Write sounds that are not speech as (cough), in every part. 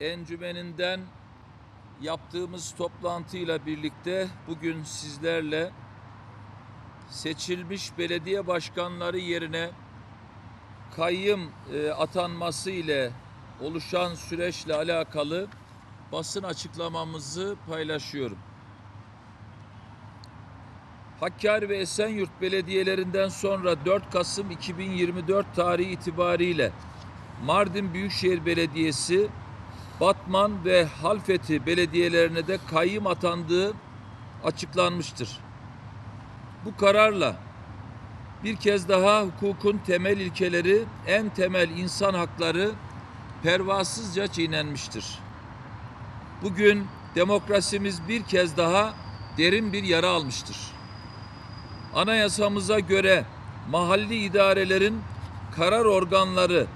encümeninden yaptığımız toplantıyla birlikte bugün sizlerle seçilmiş belediye başkanları yerine kayyım e, atanması ile oluşan süreçle alakalı basın açıklamamızı paylaşıyorum. Hakkari ve Esenyurt belediyelerinden sonra 4 Kasım 2024 tarihi itibariyle Mardin Büyükşehir Belediyesi, Batman ve Halfeti belediyelerine de kayyım atandığı açıklanmıştır. Bu kararla bir kez daha hukukun temel ilkeleri, en temel insan hakları pervasızca çiğnenmiştir. Bugün demokrasimiz bir kez daha derin bir yara almıştır. Anayasamıza göre mahalli idarelerin karar organları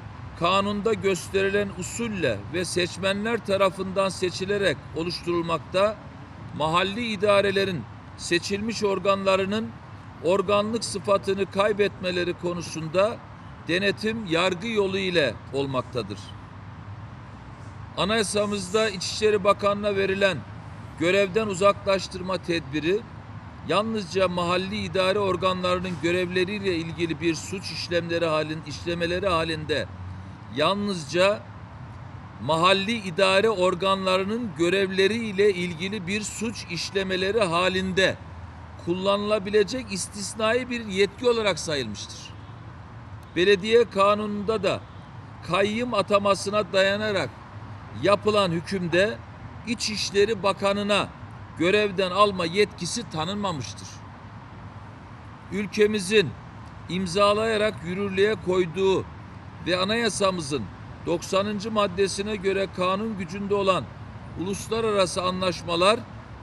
kanunda gösterilen usulle ve seçmenler tarafından seçilerek oluşturulmakta, mahalli idarelerin seçilmiş organlarının organlık sıfatını kaybetmeleri konusunda denetim yargı yolu ile olmaktadır. Anayasamızda İçişleri Bakanı'na verilen görevden uzaklaştırma tedbiri yalnızca mahalli idare organlarının görevleriyle ilgili bir suç işlemleri halin işlemeleri halinde yalnızca mahalli idare organlarının görevleriyle ilgili bir suç işlemeleri halinde kullanılabilecek istisnai bir yetki olarak sayılmıştır. Belediye kanununda da kayyım atamasına dayanarak yapılan hükümde İçişleri Bakanı'na görevden alma yetkisi tanınmamıştır. Ülkemizin imzalayarak yürürlüğe koyduğu ve anayasamızın 90. maddesine göre kanun gücünde olan uluslararası anlaşmalar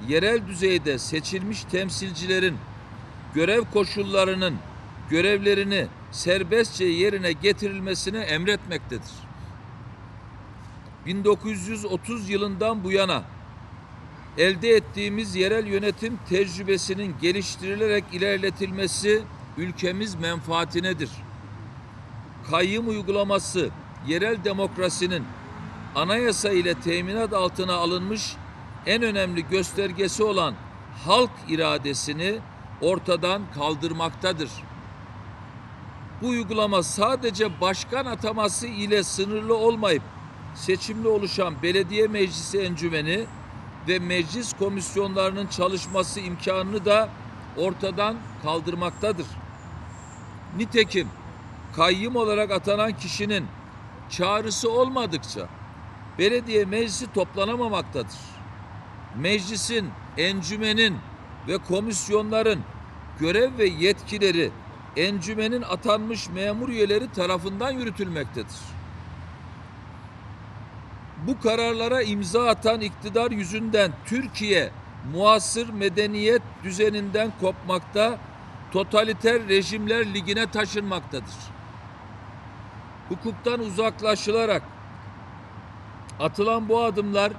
yerel düzeyde seçilmiş temsilcilerin görev koşullarının görevlerini serbestçe yerine getirilmesine emretmektedir. 1930 yılından bu yana elde ettiğimiz yerel yönetim tecrübesinin geliştirilerek ilerletilmesi ülkemiz menfaatinedir. Kayyım uygulaması yerel demokrasinin anayasa ile teminat altına alınmış en önemli göstergesi olan halk iradesini ortadan kaldırmaktadır. Bu uygulama sadece başkan ataması ile sınırlı olmayıp seçimli oluşan belediye meclisi encümeni ve meclis komisyonlarının çalışması imkanını da ortadan kaldırmaktadır. Nitekim kayyım olarak atanan kişinin çağrısı olmadıkça belediye meclisi toplanamamaktadır. Meclisin, encümenin ve komisyonların görev ve yetkileri encümenin atanmış memur üyeleri tarafından yürütülmektedir. Bu kararlara imza atan iktidar yüzünden Türkiye muasır medeniyet düzeninden kopmakta, totaliter rejimler ligine taşınmaktadır. Hukuktan uzaklaşılarak atılan bu adımlar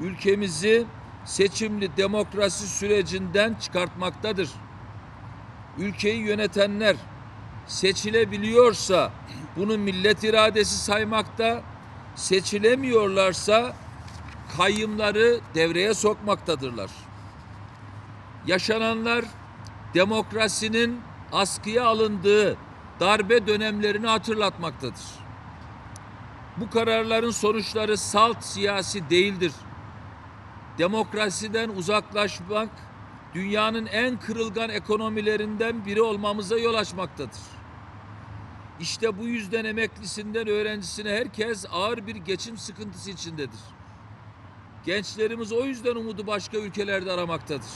ülkemizi seçimli demokrasi sürecinden çıkartmaktadır. Ülkeyi yönetenler seçilebiliyorsa bunu millet iradesi saymakta, seçilemiyorlarsa kayyımları devreye sokmaktadırlar. Yaşananlar demokrasinin askıya alındığı darbe dönemlerini hatırlatmaktadır. Bu kararların sonuçları salt siyasi değildir. Demokrasiden uzaklaşmak dünyanın en kırılgan ekonomilerinden biri olmamıza yol açmaktadır. İşte bu yüzden emeklisinden öğrencisine herkes ağır bir geçim sıkıntısı içindedir. Gençlerimiz o yüzden umudu başka ülkelerde aramaktadır.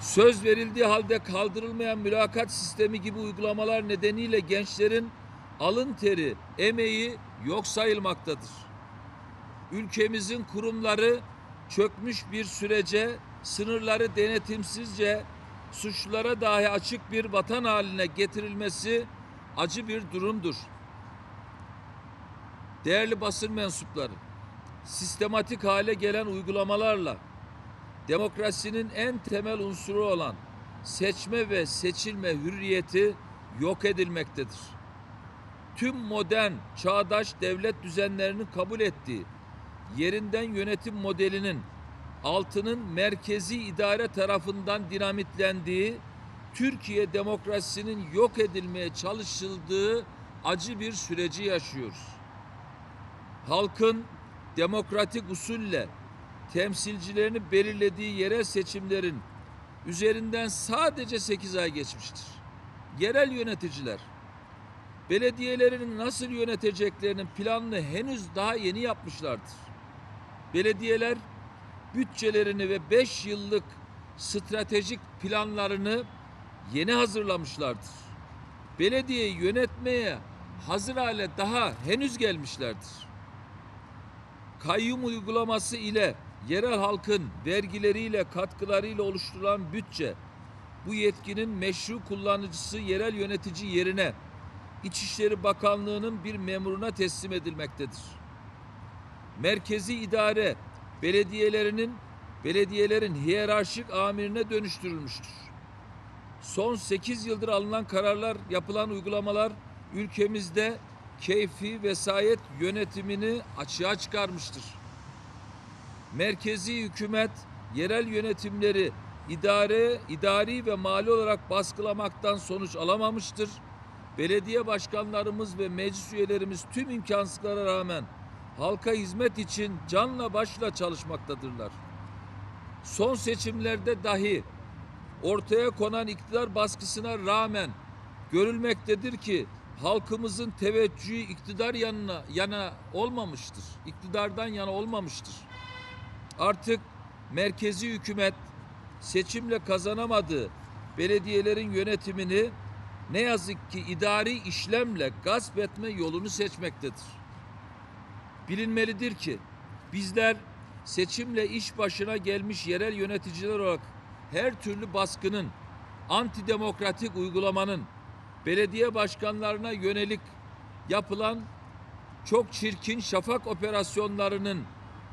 Söz verildiği halde kaldırılmayan mülakat sistemi gibi uygulamalar nedeniyle gençlerin alın teri, emeği yok sayılmaktadır. Ülkemizin kurumları çökmüş bir sürece sınırları denetimsizce suçlulara dahi açık bir vatan haline getirilmesi acı bir durumdur. Değerli basın mensupları, sistematik hale gelen uygulamalarla demokrasinin en temel unsuru olan seçme ve seçilme hürriyeti yok edilmektedir. Tüm modern, çağdaş devlet düzenlerinin kabul ettiği yerinden yönetim modelinin altının merkezi idare tarafından dinamitlendiği, Türkiye demokrasisinin yok edilmeye çalışıldığı acı bir süreci yaşıyoruz. Halkın demokratik usulle temsilcilerini belirlediği yerel seçimlerin üzerinden sadece 8 ay geçmiştir. Yerel yöneticiler belediyelerini nasıl yöneteceklerinin planını henüz daha yeni yapmışlardır. Belediyeler bütçelerini ve 5 yıllık stratejik planlarını yeni hazırlamışlardır. Belediyeyi yönetmeye hazır hale daha henüz gelmişlerdir. Kayyum uygulaması ile yerel halkın vergileriyle katkılarıyla oluşturulan bütçe bu yetkinin meşru kullanıcısı yerel yönetici yerine İçişleri Bakanlığı'nın bir memuruna teslim edilmektedir. Merkezi idare belediyelerinin belediyelerin hiyerarşik amirine dönüştürülmüştür. Son 8 yıldır alınan kararlar, yapılan uygulamalar ülkemizde keyfi vesayet yönetimini açığa çıkarmıştır. Merkezi hükümet yerel yönetimleri idare, idari ve mali olarak baskılamaktan sonuç alamamıştır. Belediye başkanlarımız ve meclis üyelerimiz tüm imkansızlara rağmen halka hizmet için canla başla çalışmaktadırlar. Son seçimlerde dahi ortaya konan iktidar baskısına rağmen görülmektedir ki halkımızın teveccühü iktidar yanına yana olmamıştır. İktidardan yana olmamıştır. Artık merkezi hükümet seçimle kazanamadığı belediyelerin yönetimini ne yazık ki idari işlemle gasp etme yolunu seçmektedir. Bilinmelidir ki bizler seçimle iş başına gelmiş yerel yöneticiler olarak her türlü baskının, antidemokratik uygulamanın, belediye başkanlarına yönelik yapılan çok çirkin şafak operasyonlarının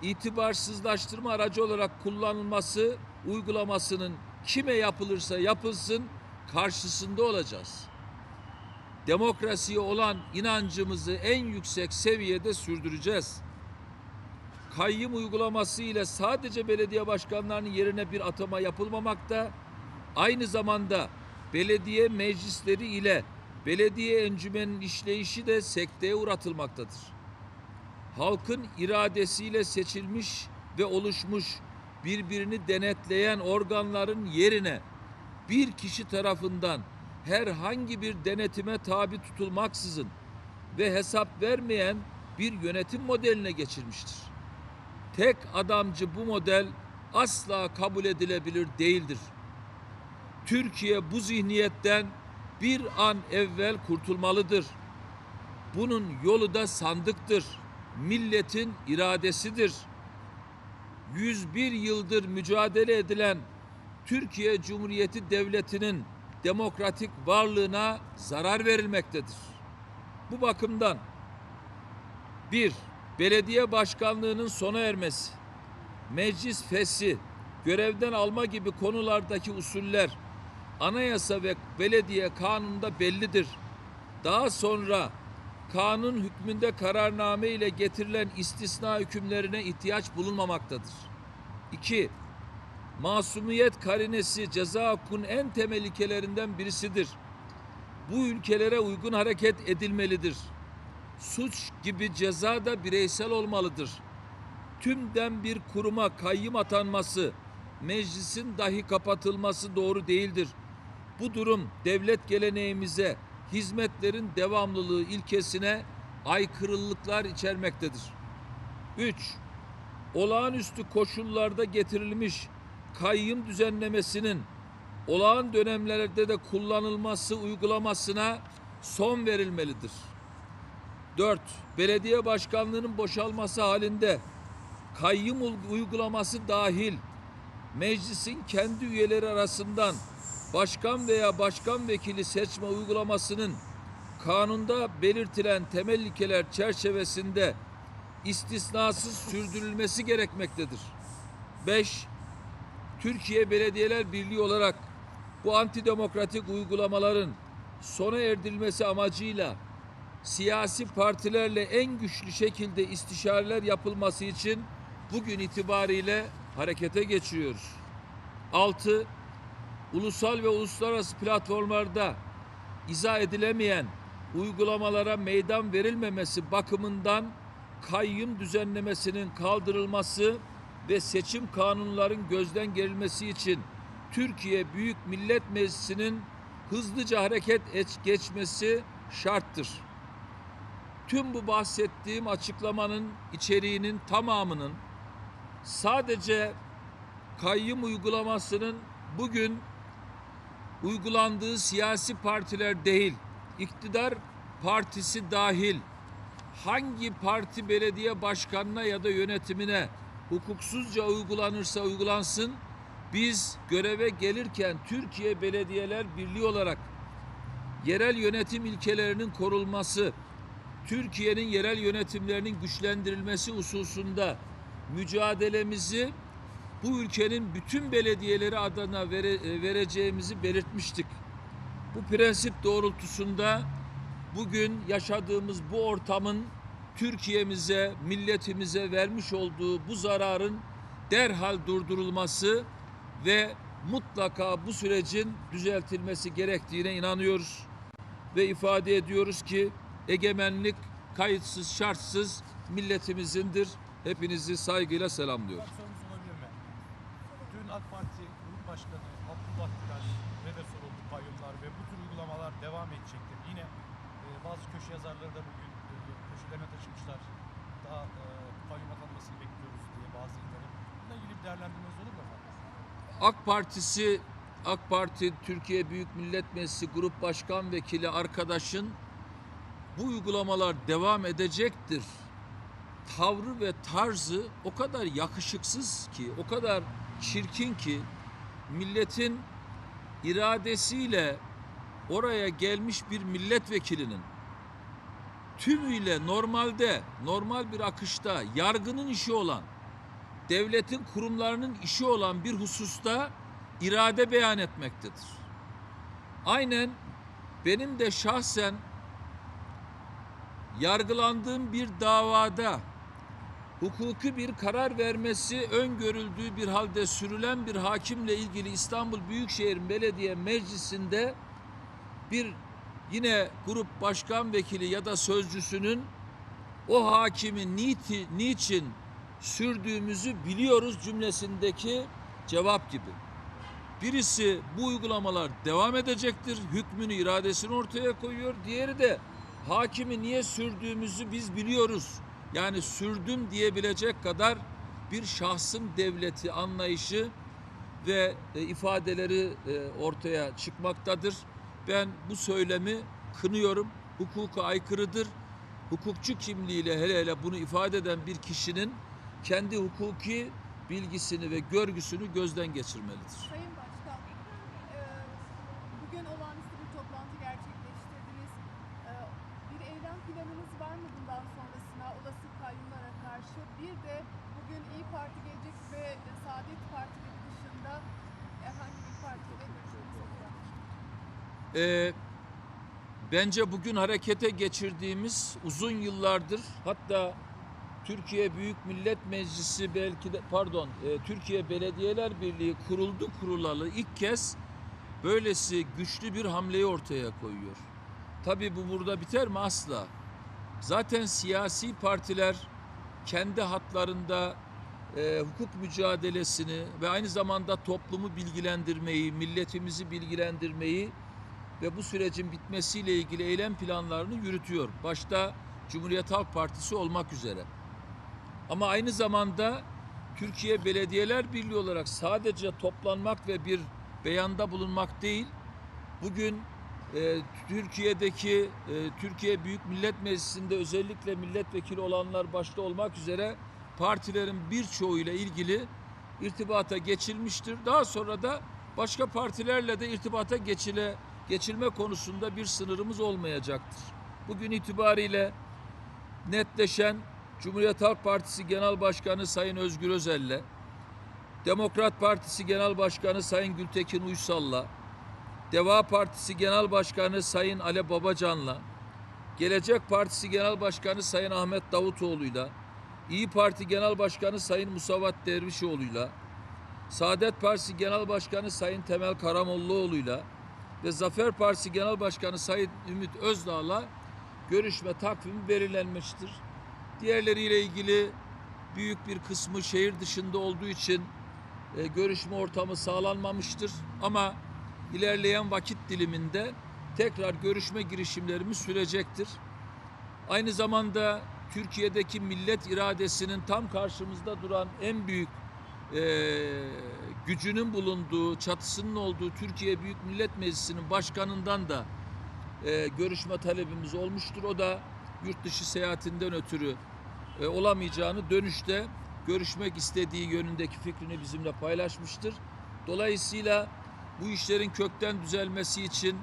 itibarsızlaştırma aracı olarak kullanılması uygulamasının kime yapılırsa yapılsın karşısında olacağız. Demokrasiye olan inancımızı en yüksek seviyede sürdüreceğiz. Kayyım uygulaması ile sadece belediye başkanlarının yerine bir atama yapılmamakta, aynı zamanda belediye meclisleri ile belediye encümenin işleyişi de sekteye uğratılmaktadır. Halkın iradesiyle seçilmiş ve oluşmuş birbirini denetleyen organların yerine bir kişi tarafından herhangi bir denetime tabi tutulmaksızın ve hesap vermeyen bir yönetim modeline geçirmiştir. Tek adamcı bu model asla kabul edilebilir değildir. Türkiye bu zihniyetten bir an evvel kurtulmalıdır. Bunun yolu da sandıktır. Milletin iradesidir. 101 yıldır mücadele edilen Türkiye Cumhuriyeti Devleti'nin demokratik varlığına zarar verilmektedir. Bu bakımdan bir, belediye başkanlığının sona ermesi, meclis feshi, görevden alma gibi konulardaki usuller anayasa ve belediye kanununda bellidir. Daha sonra kanun hükmünde kararname ile getirilen istisna hükümlerine ihtiyaç bulunmamaktadır. 2. Masumiyet karinesi ceza hukukun en temel ilkelerinden birisidir. Bu ülkelere uygun hareket edilmelidir. Suç gibi ceza da bireysel olmalıdır. Tümden bir kuruma kayyım atanması, meclisin dahi kapatılması doğru değildir. Bu durum devlet geleneğimize, hizmetlerin devamlılığı ilkesine aykırılıklar içermektedir. 3. Olağanüstü koşullarda getirilmiş kayyım düzenlemesinin olağan dönemlerde de kullanılması uygulamasına son verilmelidir. 4. Belediye başkanlığının boşalması halinde kayyım uygulaması dahil meclisin kendi üyeleri arasından başkan veya başkan vekili seçme uygulamasının kanunda belirtilen temel ilkeler çerçevesinde istisnasız sürdürülmesi gerekmektedir. 5. Türkiye Belediyeler Birliği olarak bu antidemokratik uygulamaların sona erdirilmesi amacıyla siyasi partilerle en güçlü şekilde istişareler yapılması için bugün itibariyle harekete geçiyoruz. 6. Ulusal ve uluslararası platformlarda izah edilemeyen uygulamalara meydan verilmemesi bakımından kayyum düzenlemesinin kaldırılması ve seçim kanunların gözden gerilmesi için Türkiye Büyük Millet Meclisi'nin hızlıca hareket et- geçmesi şarttır. Tüm bu bahsettiğim açıklamanın içeriğinin tamamının sadece kayyum uygulamasının bugün uygulandığı siyasi partiler değil, iktidar partisi dahil. Hangi parti belediye başkanına ya da yönetimine hukuksuzca uygulanırsa uygulansın biz göreve gelirken Türkiye Belediyeler Birliği olarak yerel yönetim ilkelerinin korunması, Türkiye'nin yerel yönetimlerinin güçlendirilmesi hususunda mücadelemizi bu ülkenin bütün belediyeleri adına vere- e, vereceğimizi belirtmiştik. Bu prensip doğrultusunda bugün yaşadığımız bu ortamın Türkiye'mize, milletimize vermiş olduğu bu zararın derhal durdurulması ve mutlaka bu sürecin düzeltilmesi gerektiğine inanıyoruz ve ifade ediyoruz ki egemenlik kayıtsız şartsız milletimizindir. Hepinizi saygıyla selamlıyorum. Bir sorumuz olabilir mi? Dün AK Parti Grup Başkanı Abdullah Tıraş ve de soruldu kayyumlar ve bu tür uygulamalar devam edecektir. Yine e, bazı köşe yazarları da bugün e, köşelerine taşımışlar. Daha e, kayyum atanmasını bekliyoruz diye bazı illerin. Bununla ilgili bir değerlendirmeniz olur mu efendim? AK Partisi AK Parti Türkiye Büyük Millet Meclisi Grup Başkan Vekili arkadaşın bu uygulamalar devam edecektir. Tavrı ve tarzı o kadar yakışıksız ki, o kadar çirkin ki milletin iradesiyle oraya gelmiş bir milletvekilinin tümüyle normalde, normal bir akışta yargının işi olan devletin kurumlarının işi olan bir hususta irade beyan etmektedir. Aynen benim de şahsen yargılandığım bir davada hukuki bir karar vermesi öngörüldüğü bir halde sürülen bir hakimle ilgili İstanbul Büyükşehir Belediye Meclisi'nde bir yine grup başkan vekili ya da sözcüsünün o hakimi niti, niçin sürdüğümüzü biliyoruz cümlesindeki cevap gibi. Birisi bu uygulamalar devam edecektir. Hükmünü, iradesini ortaya koyuyor. Diğeri de hakimi niye sürdüğümüzü biz biliyoruz. Yani sürdüm diyebilecek kadar bir şahsın devleti anlayışı ve e, ifadeleri e, ortaya çıkmaktadır. Ben bu söylemi kınıyorum. Hukuka aykırıdır. Hukukçu kimliğiyle hele hele bunu ifade eden bir kişinin kendi hukuki bilgisini ve görgüsünü gözden geçirmelidir. Sayın Başkan, e, bugün olağanüstü bir toplantı gerçekleştirdiniz. E, Bir eylem planınız var mı bundan sonrasına olası kayyumlara karşı? Bir de bugün İyi Parti gelecek ve Saadet Partileri dışında herhangi bir partiyle görüşmeniz olacak. Ee, bence bugün harekete geçirdiğimiz uzun yıllardır hatta Türkiye Büyük Millet Meclisi belki de pardon e, Türkiye Belediyeler Birliği kuruldu kurulalı ilk kez böylesi güçlü bir hamleyi ortaya koyuyor. Tabii bu burada biter mi asla? Zaten siyasi partiler kendi hatlarında e, hukuk mücadelesini ve aynı zamanda toplumu bilgilendirmeyi, milletimizi bilgilendirmeyi ve bu sürecin bitmesiyle ilgili eylem planlarını yürütüyor. Başta Cumhuriyet Halk Partisi olmak üzere. Ama aynı zamanda Türkiye Belediyeler Birliği olarak sadece toplanmak ve bir beyanda bulunmak değil, bugün e, Türkiye'deki e, Türkiye Büyük Millet Meclisi'nde özellikle milletvekili olanlar başta olmak üzere partilerin birçoğuyla ilgili irtibata geçilmiştir. Daha sonra da başka partilerle de irtibata geçile geçilme konusunda bir sınırımız olmayacaktır. Bugün itibariyle netleşen Cumhuriyet Halk Partisi Genel Başkanı Sayın Özgür Özel'le, Demokrat Partisi Genel Başkanı Sayın Gültekin Uysal'la, Deva Partisi Genel Başkanı Sayın Ali Babacan'la, Gelecek Partisi Genel Başkanı Sayın Ahmet Davutoğlu'yla, İyi Parti Genel Başkanı Sayın Musavat Dervişoğlu'yla, Saadet Partisi Genel Başkanı Sayın Temel Karamollaoğlu'yla ve Zafer Partisi Genel Başkanı Sayın Ümit Özdağ'la görüşme takvimi belirlenmiştir. Diğerleriyle ilgili büyük bir kısmı şehir dışında olduğu için e, görüşme ortamı sağlanmamıştır. Ama ilerleyen vakit diliminde tekrar görüşme girişimlerimiz sürecektir. Aynı zamanda Türkiye'deki millet iradesinin tam karşımızda duran en büyük e, gücünün bulunduğu, çatısının olduğu Türkiye Büyük Millet Meclisi'nin başkanından da e, görüşme talebimiz olmuştur. O da yurt dışı seyahatinden ötürü e, olamayacağını dönüşte görüşmek istediği yönündeki fikrini bizimle paylaşmıştır. Dolayısıyla bu işlerin kökten düzelmesi için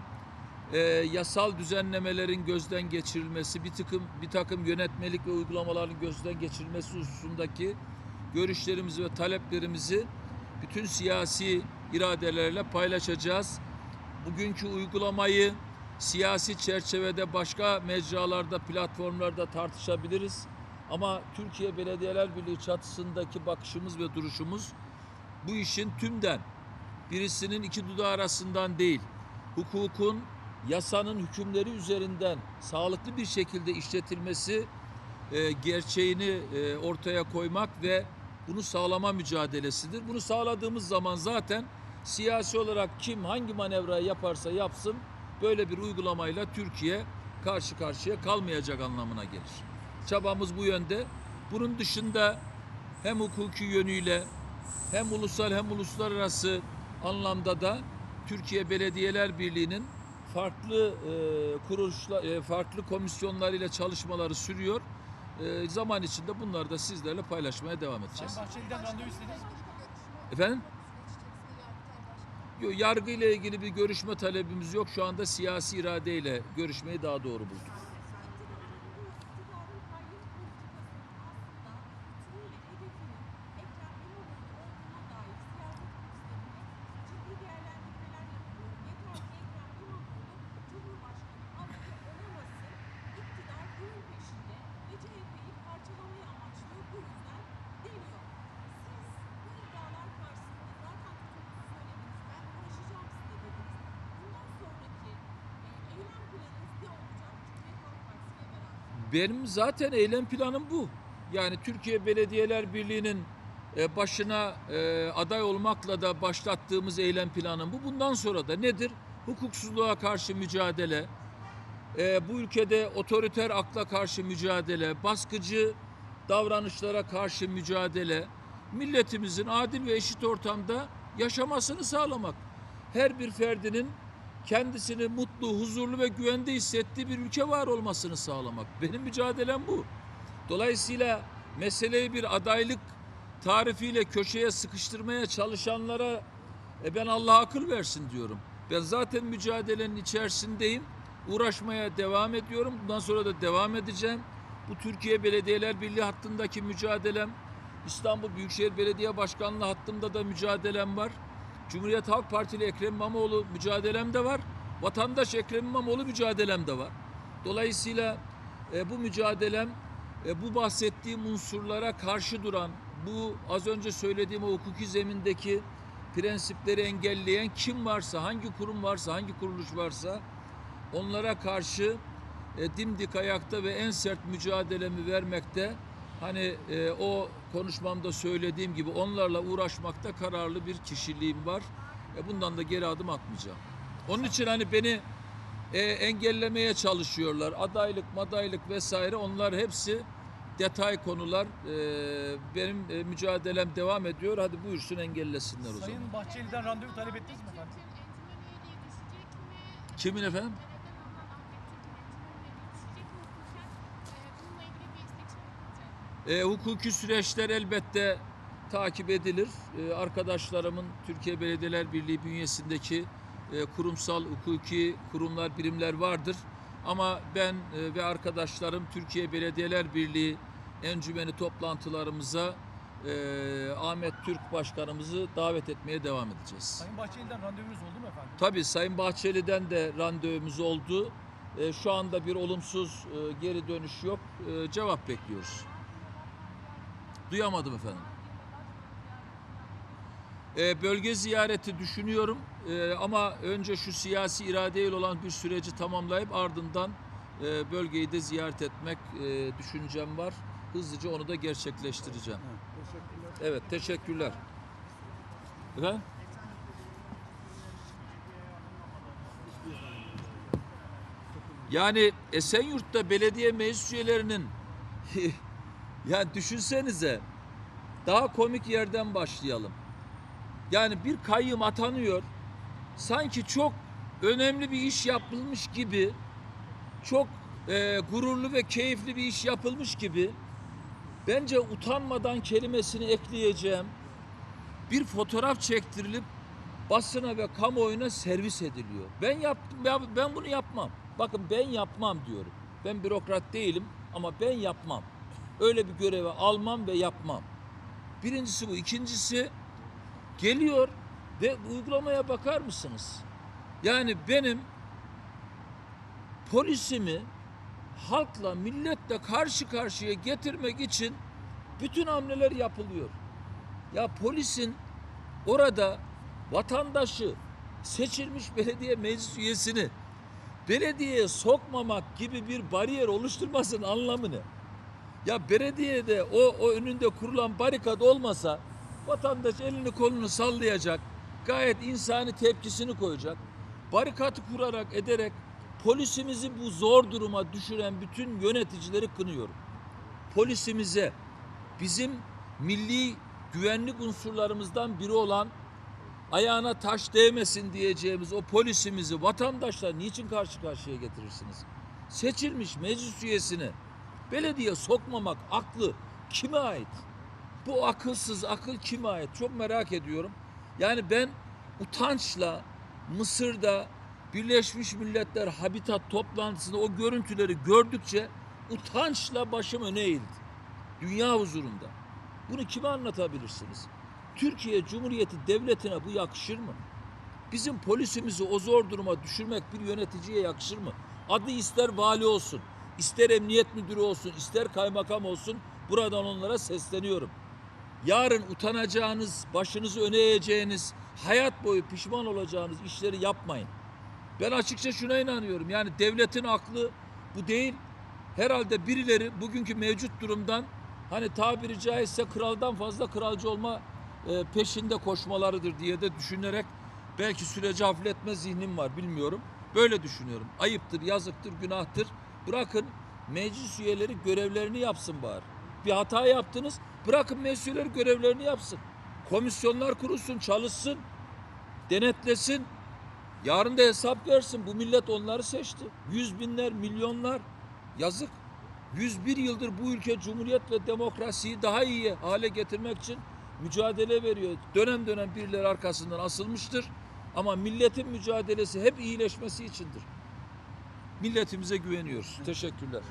e, yasal düzenlemelerin gözden geçirilmesi, bir takım bir takım yönetmelik ve uygulamaların gözden geçirilmesi hususundaki görüşlerimizi ve taleplerimizi bütün siyasi iradelerle paylaşacağız. Bugünkü uygulamayı siyasi çerçevede başka mecralarda, platformlarda tartışabiliriz. Ama Türkiye Belediyeler Birliği çatısındaki bakışımız ve duruşumuz bu işin tümden birisinin iki dudağı arasından değil, hukukun, yasanın hükümleri üzerinden sağlıklı bir şekilde işletilmesi e, gerçeğini e, ortaya koymak ve bunu sağlama mücadelesidir. Bunu sağladığımız zaman zaten siyasi olarak kim hangi manevrayı yaparsa yapsın böyle bir uygulamayla Türkiye karşı karşıya kalmayacak anlamına gelir. Çabamız bu yönde. Bunun dışında hem hukuki yönüyle hem ulusal hem uluslararası anlamda da Türkiye Belediyeler Birliği'nin farklı e, kuruluşla e, farklı komisyonlarıyla çalışmaları sürüyor. E, zaman içinde bunları da sizlerle paylaşmaya devam edeceğiz. Sayın Bahçeli'den randevu istediniz mi? Efendim? Yok, yargı ile ilgili bir görüşme talebimiz yok. Şu anda siyasi iradeyle görüşmeyi daha doğru bulduk. Benim zaten eylem planım bu. Yani Türkiye Belediyeler Birliği'nin e, başına e, aday olmakla da başlattığımız eylem planım bu. Bundan sonra da nedir? Hukuksuzluğa karşı mücadele, e, bu ülkede otoriter akla karşı mücadele, baskıcı davranışlara karşı mücadele, milletimizin adil ve eşit ortamda yaşamasını sağlamak. Her bir ferdinin kendisini mutlu, huzurlu ve güvende hissettiği bir ülke var olmasını sağlamak. Benim mücadelem bu. Dolayısıyla meseleyi bir adaylık tarifiyle köşeye sıkıştırmaya çalışanlara e, ben Allah akıl versin diyorum. Ben zaten mücadelenin içerisindeyim. Uğraşmaya devam ediyorum. Bundan sonra da devam edeceğim. Bu Türkiye Belediyeler Birliği hattındaki mücadelem, İstanbul Büyükşehir Belediye Başkanlığı hattında da mücadelem var. Cumhuriyet Halk Partili Ekrem İmamoğlu mücadelem de var. Vatandaş Ekrem İmamoğlu mücadelem de var. Dolayısıyla e, bu mücadelem e, bu bahsettiğim unsurlara karşı duran, bu az önce söylediğim o hukuki zemindeki prensipleri engelleyen kim varsa, hangi kurum varsa, hangi kuruluş varsa onlara karşı e, dimdik ayakta ve en sert mücadelemi vermekte hani e, o konuşmamda söylediğim gibi onlarla uğraşmakta kararlı bir kişiliğim var. E, bundan da geri adım atmayacağım. Onun için hani beni e, engellemeye çalışıyorlar. Adaylık, madaylık vesaire onlar hepsi detay konular. E, benim e, mücadelem devam ediyor. Hadi buyursun engellesinler o zaman. Sayın Bahçeli'den randevu talep ettiniz mi efendim? Kimin efendim? E, hukuki süreçler elbette takip edilir. E, arkadaşlarımın Türkiye Belediyeler Birliği bünyesindeki e, kurumsal hukuki kurumlar, birimler vardır. Ama ben e, ve arkadaşlarım Türkiye Belediyeler Birliği encümeni toplantılarımıza e, Ahmet Türk Başkanımızı davet etmeye devam edeceğiz. Sayın Bahçeli'den randevunuz oldu mu efendim? Tabii Sayın Bahçeli'den de randevumuz oldu. E, şu anda bir olumsuz e, geri dönüş yok. E, cevap bekliyoruz. Duyamadım efendim. E, bölge ziyareti düşünüyorum E, ama önce şu siyasi iradeyle olan bir süreci tamamlayıp ardından e, bölgeyi de ziyaret etmek e, düşüncem var. Hızlıca onu da gerçekleştireceğim. Evet, teşekkürler. Efendim? Yani Esenyurt'ta belediye meclis üyelerinin (laughs) yani düşünsenize daha komik yerden başlayalım. Yani bir kayyım atanıyor. Sanki çok önemli bir iş yapılmış gibi çok e, gururlu ve keyifli bir iş yapılmış gibi bence utanmadan kelimesini ekleyeceğim. Bir fotoğraf çektirilip basına ve kamuoyuna servis ediliyor. Ben yaptım ya ben bunu yapmam. Bakın ben yapmam diyorum. Ben bürokrat değilim ama ben yapmam. Öyle bir görevi almam ve yapmam. Birincisi bu. İkincisi geliyor ve uygulamaya bakar mısınız? Yani benim polisimi halkla, milletle karşı karşıya getirmek için bütün hamleler yapılıyor. Ya polisin orada vatandaşı seçilmiş belediye meclis üyesini belediyeye sokmamak gibi bir bariyer oluşturmasının anlamı ne? Ya belediyede o, o önünde kurulan barikat olmasa vatandaş elini kolunu sallayacak, gayet insani tepkisini koyacak. Barikatı kurarak ederek polisimizi bu zor duruma düşüren bütün yöneticileri kınıyorum. Polisimize bizim milli güvenlik unsurlarımızdan biri olan ayağına taş değmesin diyeceğimiz o polisimizi vatandaşlar niçin karşı karşıya getirirsiniz? Seçilmiş meclis üyesini belediye sokmamak aklı kime ait? Bu akılsız akıl kime ait? Çok merak ediyorum. Yani ben utançla Mısır'da Birleşmiş Milletler Habitat toplantısında o görüntüleri gördükçe utançla başım öne eğildi. Dünya huzurunda. Bunu kime anlatabilirsiniz? Türkiye Cumhuriyeti Devleti'ne bu yakışır mı? Bizim polisimizi o zor duruma düşürmek bir yöneticiye yakışır mı? Adı ister vali olsun, ister emniyet müdürü olsun, ister kaymakam olsun buradan onlara sesleniyorum. Yarın utanacağınız, başınızı öne eğeceğiniz, hayat boyu pişman olacağınız işleri yapmayın. Ben açıkça şuna inanıyorum. Yani devletin aklı bu değil. Herhalde birileri bugünkü mevcut durumdan hani tabiri caizse kraldan fazla kralcı olma e, peşinde koşmalarıdır diye de düşünerek belki süreci hafifletme zihnim var bilmiyorum. Böyle düşünüyorum. Ayıptır, yazıktır, günahtır. Bırakın meclis üyeleri görevlerini yapsın bari. Bir hata yaptınız, bırakın meclis üyeleri görevlerini yapsın. Komisyonlar kurulsun, çalışsın, denetlesin. Yarın da hesap versin. Bu millet onları seçti. Yüz binler, milyonlar. Yazık. 101 yıldır bu ülke cumhuriyet ve demokrasiyi daha iyi hale getirmek için mücadele veriyor. Dönem dönem birileri arkasından asılmıştır. Ama milletin mücadelesi hep iyileşmesi içindir. Milletimize güveniyoruz. Teşekkürler.